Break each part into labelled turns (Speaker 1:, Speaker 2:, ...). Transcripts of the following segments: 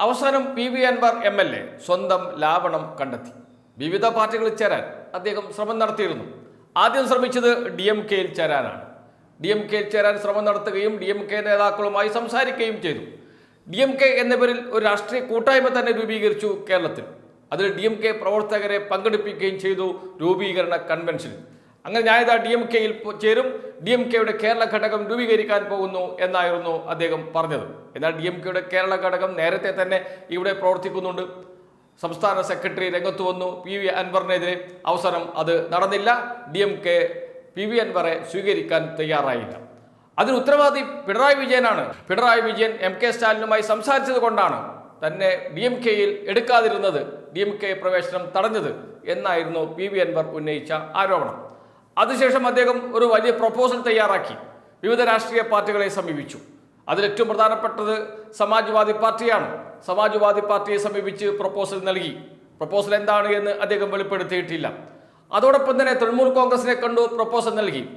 Speaker 1: അവസാനം P V Anvar M L A സ്വന്തം ലാവണം കണ്ടെത്തി. വിവിധ പാർട്ടികളിൽ ചേരാൻ അദ്ദേഹം ശ്രമം നടത്തിയിരുന്നു. ആദ്യം ശ്രമിച്ചത് ഡി എം കെയിൽ ചേരാനാണ്. ഡി എം കെയിൽ ചേരാൻ ശ്രമം നടത്തുകയും ഡി എം കെ നേതാക്കളുമായി സംസാരിക്കുകയും ചെയ്തു. ഡി എം കെ എന്ന പേരിൽ ഒരു രാഷ്ട്രീയ കൂട്ടായ്മ തന്നെ രൂപീകരിച്ചു കേരളത്തിൽ. അതിൽ ഡി എം കെ പ്രവർത്തകരെ പങ്കെടുപ്പിക്കുകയും ചെയ്തു രൂപീകരണ കൺവെൻഷനിൽ അങ്ങനെ ഞാനിതാ ഡി എം കെയിൽ ചേരും. ഡി എം കെയുടെ കേരള ഘടകം രൂപീകരിക്കാൻ പോകുന്നു എന്നായിരുന്നു അദ്ദേഹം പറഞ്ഞത്. എന്നാൽ ഡി എം കെയുടെ കേരള ഘടകം നേരത്തെ തന്നെ ഇവിടെ പ്രവർത്തിക്കുന്നുണ്ട്. സംസ്ഥാന സെക്രട്ടറി രംഗത്ത് വന്നു. പി വി അൻവറിനെതിരെ അവസരം അത് നടന്നില്ല. D M K P V അൻവറെ സ്വീകരിക്കാൻ തയ്യാറായില്ല. അതിന് ഉത്തരവാദി പിണറായി വിജയനാണ്. പിണറായി വിജയൻ എം കെ സ്റ്റാലിനുമായി സംസാരിച്ചത് കൊണ്ടാണ് തന്നെ ഡി എം കെയിൽ എടുക്കാതിരുന്നത്. ഡി എം കെ പ്രവേശനം തടഞ്ഞത് എന്നായിരുന്നു പി വി അൻവർ ഉന്നയിച്ച ആരോപണം. അതിനുശേഷം അദ്ദേഹം ഒരു വലിയ പ്രപ്പോസൽ തയ്യാറാക്കി. വിവിധ രാഷ്ട്രീയ പാർട്ടികളെ സമീപിച്ചു. അതിലേറ്റവും പ്രധാനപ്പെട്ടത് സമാജ്വാദി പാർട്ടിയാണ്. സമാജ്വാദി പാർട്ടിയെ സമീപിച്ച് പ്രപ്പോസൽ നൽകി. പ്രപ്പോസൽ എന്താണ് എന്ന് അദ്ദേഹം വെളിപ്പെടുത്തിയിട്ടില്ല. അതോടൊപ്പം തന്നെ തൃണമൂൽ കോൺഗ്രസിനെ കണ്ടു പ്രപ്പോസൽ നൽകി.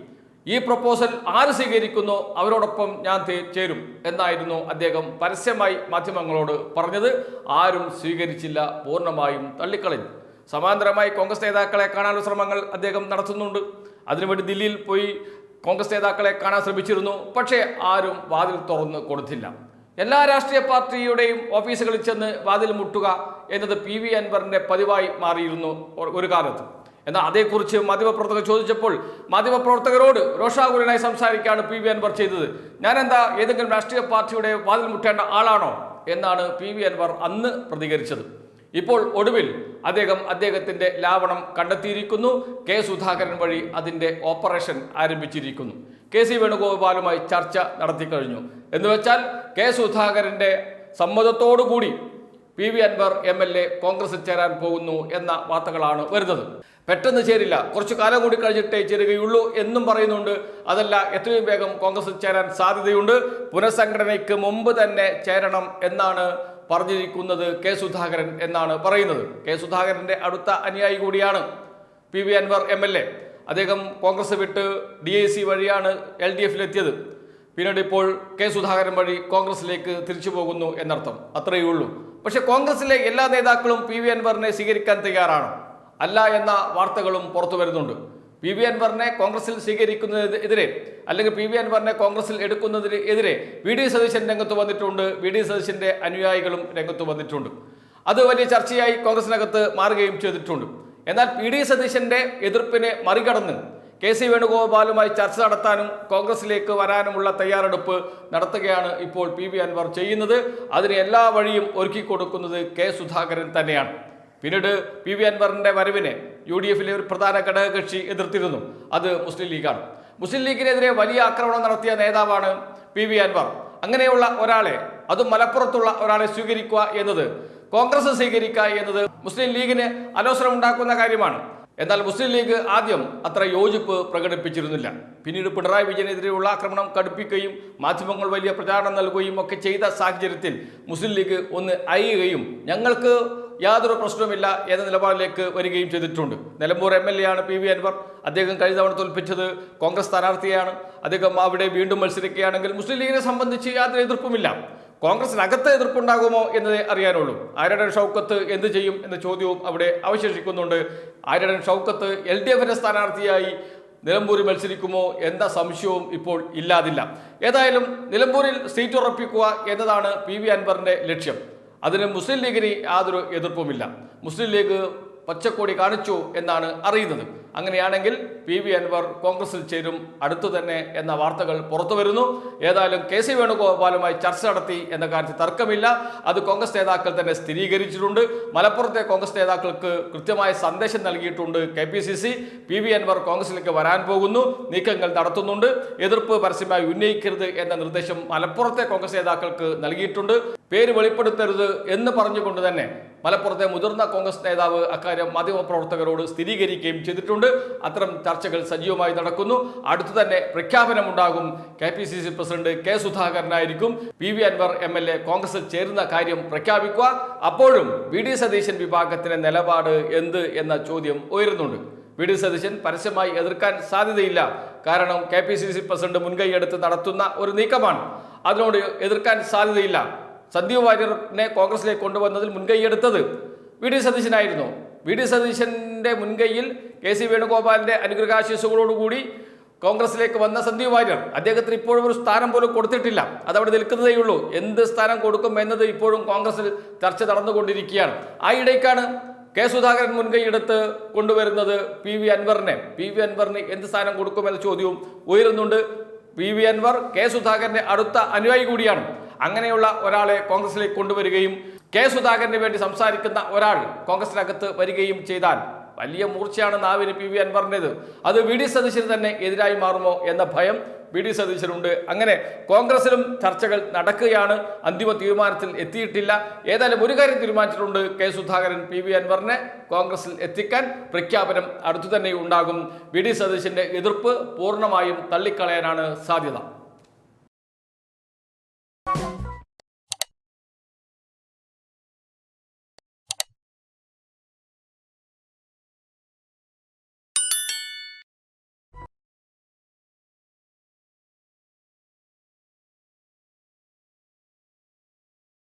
Speaker 1: ഈ പ്രപ്പോസൽ ആര് സ്വീകരിക്കുന്നു അവരോടൊപ്പം ഞാൻ ചേരും എന്നായിരുന്നു അദ്ദേഹം പരസ്യമായി മാധ്യമങ്ങളോട് പറഞ്ഞത്. ആരും സ്വീകരിച്ചില്ല പൂർണമായും തള്ളിക്കളഞ്ഞു. സമാന്തരമായി കോൺഗ്രസ് നേതാക്കളെ കാണാനുള്ള ശ്രമങ്ങൾ അദ്ദേഹം നടത്തുന്നുണ്ട്. അതിനുവേണ്ടി ദില്ലിയിൽ പോയി കോൺഗ്രസ് നേതാക്കളെ കാണാൻ ശ്രമിച്ചിരുന്നു. പക്ഷേ ആരും വാതിൽ തുറന്ന് കൊടുത്തില്ല. എല്ലാ രാഷ്ട്രീയ പാർട്ടിയുടെയും ഓഫീസുകളിൽ ചെന്ന് വാതിൽ മുട്ടുക എന്നത് പി വി അൻവറിന്റെ പതിവായി മാറിയിരുന്നു ഒരു കാലത്ത്. എന്നാൽ അതേക്കുറിച്ച് മാധ്യമപ്രവർത്തകർ ചോദിച്ചപ്പോൾ മാധ്യമപ്രവർത്തകരോട് രോഷാകുലനായി സംസാരിക്കുകയാണ് പി വി അൻവർ ചെയ്തത്. ഞാനെന്താ ഏതെങ്കിലും രാഷ്ട്രീയ പാർട്ടിയുടെ വാതിൽ മുട്ടേണ്ട ആളാണോ? എന്നാണ് പി വി അൻവർ അന്ന് പ്രതികരിച്ചത്. ഇപ്പോൾ ഒടുവിൽ അദ്ദേഹം അദ്ദേഹത്തിന്റെ ലാവണം കണ്ടെത്തിയിരിക്കുന്നു. കെ സുധാകരൻ വഴി അതിന്റെ ഓപ്പറേഷൻ ആരംഭിച്ചിരിക്കുന്നു. കെ സി വേണുഗോപാലുമായി ചർച്ച നടത്തിക്കഴിഞ്ഞു. എന്ന് വെച്ചാൽ കെ സുധാകരന്റെ സമ്മതത്തോടുകൂടി P V Anvar M L A കോൺഗ്രസിൽ ചേരാൻ പോകുന്നു എന്ന വാർത്തകളാണ് വരുന്നത്. പെട്ടെന്ന് ചേരില്ല. കുറച്ചു കാലം കൂടി കഴിഞ്ഞിട്ടേ ചേരുകയുള്ളൂ എന്നും പറയുന്നുണ്ട്. അതല്ല എത്രയും വേഗം കോൺഗ്രസിൽ ചേരാൻ സാധ്യതയുണ്ട്. പുനഃസംഘടനയ്ക്ക് മുമ്പ് തന്നെ ചേരണം എന്നാണ് പറഞ്ഞിരിക്കുന്നത് കെ സുധാകരൻ എന്നാണ് പറയുന്നത്. കെ സുധാകരന്റെ അടുത്ത അനുയായി കൂടിയാണ് P V Anvar M L A. അദ്ദേഹം കോൺഗ്രസ് വിട്ട് ഡി ഐ സി വഴിയാണ് എൽ ഡി എഫിലെത്തിയത്. പിന്നീട് ഇപ്പോൾ കെ സുധാകരൻ വഴി കോൺഗ്രസിലേക്ക് തിരിച്ചു പോകുന്നു എന്നർത്ഥം. അത്രയേ ഉള്ളൂ. പക്ഷേ കോൺഗ്രസിലെ എല്ലാ നേതാക്കളും പി വി അൻവറിനെ സ്വീകരിക്കാൻ തയ്യാറാണ്. അല്ല എന്ന വാർത്തകളും പുറത്തു വരുന്നുണ്ട്. പി വി അൻവറിനെ കോൺഗ്രസിൽ സ്വീകരിക്കുന്നതിനെതിരെ അല്ലെങ്കിൽ പി വി അൻവറിനെ കോൺഗ്രസിൽ എടുക്കുന്നതിന് എതിരെ വി ഡി സതീശൻ രംഗത്ത് വന്നിട്ടുണ്ട് വി ഡി സതീശന്റെ അനുയായികളും രംഗത്ത് വന്നിട്ടുണ്ട്. അത് വലിയ ചർച്ചയായി കോൺഗ്രസിനകത്ത് മാറുകയും ചെയ്തിട്ടുണ്ട്. എന്നാൽ പി ഡി സതീശന്റെ എതിർപ്പിനെ മറികടന്ന് കെ സി വേണുഗോപാലുമായി ചർച്ച നടത്താനും കോൺഗ്രസിലേക്ക് വരാനുമുള്ള തയ്യാറെടുപ്പ് നടത്തുകയാണ് ഇപ്പോൾ പി വി അൻവർ ചെയ്യുന്നത്. അതിന് എല്ലാ വഴിയും ഒരുക്കി കൊടുക്കുന്നത് കെ സുധാകരൻ തന്നെയാണ്. പിന്നീട് പി വി അൻവറിന്റെ വരവിനെ യു ഡി എഫിലെ ഒരു പ്രധാന ഘടകകക്ഷി എതിർത്തിരുന്നു. അത് മുസ്ലിം ലീഗാണ്. മുസ്ലിം ലീഗിനെതിരെ വലിയ ആക്രമണം നടത്തിയ നേതാവാണ് പി വി അൻവർ. അങ്ങനെയുള്ള ഒരാളെ അതും മലപ്പുറത്തുള്ള ഒരാളെ സ്വീകരിക്കുക എന്നത് കോൺഗ്രസ് സ്വീകരിക്കുക എന്നത് മുസ്ലിം ലീഗിന് അലോസരം ഉണ്ടാക്കുന്ന കാര്യമാണ്. എന്നാൽ മുസ്ലിം ലീഗ് ആദ്യം അത്ര യോജിപ്പ് പ്രകടിപ്പിച്ചിരുന്നില്ല. പിന്നീട് പിണറായി വിജയനെതിരെയുള്ള ആക്രമണം കടുപ്പിക്കുകയും മാധ്യമങ്ങൾ വലിയ പ്രചാരണം നൽകുകയും ഒക്കെ ചെയ്ത സാഹചര്യത്തിൽ മുസ്ലിം ലീഗ് ഒന്ന് അയ്യുകയും ഞങ്ങൾക്ക് യാതൊരു പ്രശ്നവുമില്ല എന്ന നിലപാടിലേക്ക് വരികയും ചെയ്തിട്ടുണ്ട്. നിലമ്പൂർ എം എൽ എ ആണ് പി വി അൻവർ. അദ്ദേഹം കഴിഞ്ഞ തവണ തോൽപ്പിച്ചത് കോൺഗ്രസ് സ്ഥാനാർത്ഥിയാണ് അദ്ദേഹം അവിടെ വീണ്ടും മത്സരിക്കുകയാണെങ്കിൽ മുസ്ലിം ലീഗിനെ സംബന്ധിച്ച് യാതൊരു എതിർപ്പുമില്ല. കോൺഗ്രസിനകത്ത് എതിർപ്പുണ്ടാകുമോ എന്നതേ അറിയാനുള്ളൂ. ആര്യടൻ ഷൗക്കത്ത് എന്ത് ചെയ്യും എന്ന ചോദ്യവും അവിടെ അവശേഷിക്കുന്നുണ്ട്. ആര്യടൻ ഷൗക്കത്ത് എൽ ഡി എഫിന്റെ സ്ഥാനാർത്ഥിയായി നിലമ്പൂരിൽ മത്സരിക്കുമോ എന്ന സംശയവും ഇപ്പോൾ ഇല്ലാതില്ല. ഏതായാലും നിലമ്പൂരിൽ സീറ്റ് ഉറപ്പിക്കുക എന്നതാണ് പി വി അൻവറിന്റെ ലക്ഷ്യം. അതിന് മുസ്ലിം ലീഗിന് യാതൊരു എതിർപ്പുമില്ല. മുസ്ലിം ലീഗ് പച്ചക്കൊടി കാണിച്ചു എന്നാണ് അറിയുന്നത്. അങ്ങനെയാണെങ്കിൽ പി വി അൻവർ കോൺഗ്രസിൽ ചേരും അടുത്തു തന്നെ എന്ന വാർത്തകൾ പുറത്തു വരുന്നു. ഏതായാലും കെ സി വേണുഗോപാലുമായി ചർച്ച നടത്തി എന്ന കാര്യത്തിൽ തർക്കമില്ല. അത് കോൺഗ്രസ് നേതാക്കൾ തന്നെ സ്ഥിരീകരിച്ചിട്ടുണ്ട്. മലപ്പുറത്തെ കോൺഗ്രസ് നേതാക്കൾക്ക് കൃത്യമായ സന്ദേശം നൽകിയിട്ടുണ്ട് K P C C. P V Anvar കോൺഗ്രസിലേക്ക് വരാൻ പോകുന്നു. നീക്കങ്ങൾ നടത്തുന്നുണ്ട്. എതിർപ്പ് പരസ്യമായി ഉന്നയിക്കരുത് എന്ന നിർദ്ദേശം മലപ്പുറത്തെ കോൺഗ്രസ് നേതാക്കൾക്ക് നൽകിയിട്ടുണ്ട്. പേര് വെളിപ്പെടുത്തരുത് എന്ന് പറഞ്ഞുകൊണ്ട് തന്നെ മലപ്പുറത്തെ മുതിർന്ന കോൺഗ്രസ് നേതാവ് അക്കാര്യം മാധ്യമപ്രവർത്തകരോട് സ്ഥിരീകരിക്കുകയും ചെയ്തിട്ടുണ്ട്. അത്തരം ചർച്ചകൾ സജീവമായി നടക്കുന്നു. അടുത്തു തന്നെ പ്രഖ്യാപനമുണ്ടാകും. K P C C president K സുധാകരനായിരിക്കും. P V Anvar M L A കോൺഗ്രസിൽ ചേരുന്ന കാര്യം പ്രഖ്യാപിക്കുക. അപ്പോഴും വി ഡി സതീശൻ വിഭാഗത്തിന്റെ നിലപാട് എന്ത് എന്ന ചോദ്യം ഉയരുന്നുണ്ട്. വി ഡി സതീശൻ പരസ്യമായി എതിർക്കാൻ സാധ്യതയില്ല. കാരണം K P C C president മുൻകൈയെടുത്ത് നടത്തുന്ന ഒരു നീക്കമാണ്. അതിനോട് എതിർക്കാൻ സാധ്യതയില്ല. സന്ദീപ് വാര്യറിനെ കോൺഗ്രസിലേക്ക് കൊണ്ടുവന്നതിൽ മുൻകൈയെടുത്തത് വി ഡി സതീശനായിരുന്നു. വി ഡി സതീശന്റെ മുൻകൈയിൽ കെ സി വേണുഗോപാലിന്റെ അനുഗ്രഹാശീസുകളോടുകൂടി കോൺഗ്രസിലേക്ക് വന്ന സന്ദീപ് വാര്യർ അദ്ദേഹത്തിന് ഇപ്പോഴും ഒരു സ്ഥാനം പോലും കൊടുത്തിട്ടില്ല. അതവിടെ നിൽക്കുന്നതേ ഉള്ളൂ എന്ത് സ്ഥാനം കൊടുക്കും എന്നത് ഇപ്പോഴും കോൺഗ്രസിൽ ചർച്ച നടന്നുകൊണ്ടിരിക്കുകയാണ്. ആ ഇടയ്ക്കാണ് കെ സുധാകരൻ മുൻകൈയെടുത്ത് കൊണ്ടുവരുന്നത് പി വി അൻവറിനെ. പി വി അൻവറിന് എന്ത് സ്ഥാനം കൊടുക്കുമെന്ന ചോദ്യവും ഉയരുന്നുണ്ട്. പി വി അൻവർ കെ സുധാകരന്റെ അടുത്ത അനുയായി കൂടിയാണ്. അങ്ങനെയുള്ള ഒരാളെ കോൺഗ്രസിലേക്ക് കൊണ്ടുവരികയും കെ സുധാകരന് വേണ്ടി സംസാരിക്കുന്ന ഒരാൾ കോൺഗ്രസിനകത്ത് വരികയും ചെയ്താൽ വലിയ മൂർച്ചയാണ് നാവിന് പി വി അൻവറിന്റെത്. അത് വി ഡി സതീശന് തന്നെ എതിരായി മാറുമോ എന്ന ഭയം വി ഡി സതീശനുണ്ട്. അങ്ങനെ കോൺഗ്രസിലും ചർച്ചകൾ നടക്കുകയാണ്. അന്തിമ തീരുമാനത്തിൽ എത്തിയിട്ടില്ല. ഏതായാലും ഒരു കാര്യം തീരുമാനിച്ചിട്ടുണ്ട് കെ സുധാകരൻ പി വി അൻവറിനെ കോൺഗ്രസിൽ എത്തിക്കാൻ. പ്രഖ്യാപനം അടുത്തു തന്നെ ഉണ്ടാകും. വി ഡി സതീശന്റെ എതിർപ്പ് പൂർണമായും തള്ളിക്കളയാനാണ് സാധ്യത.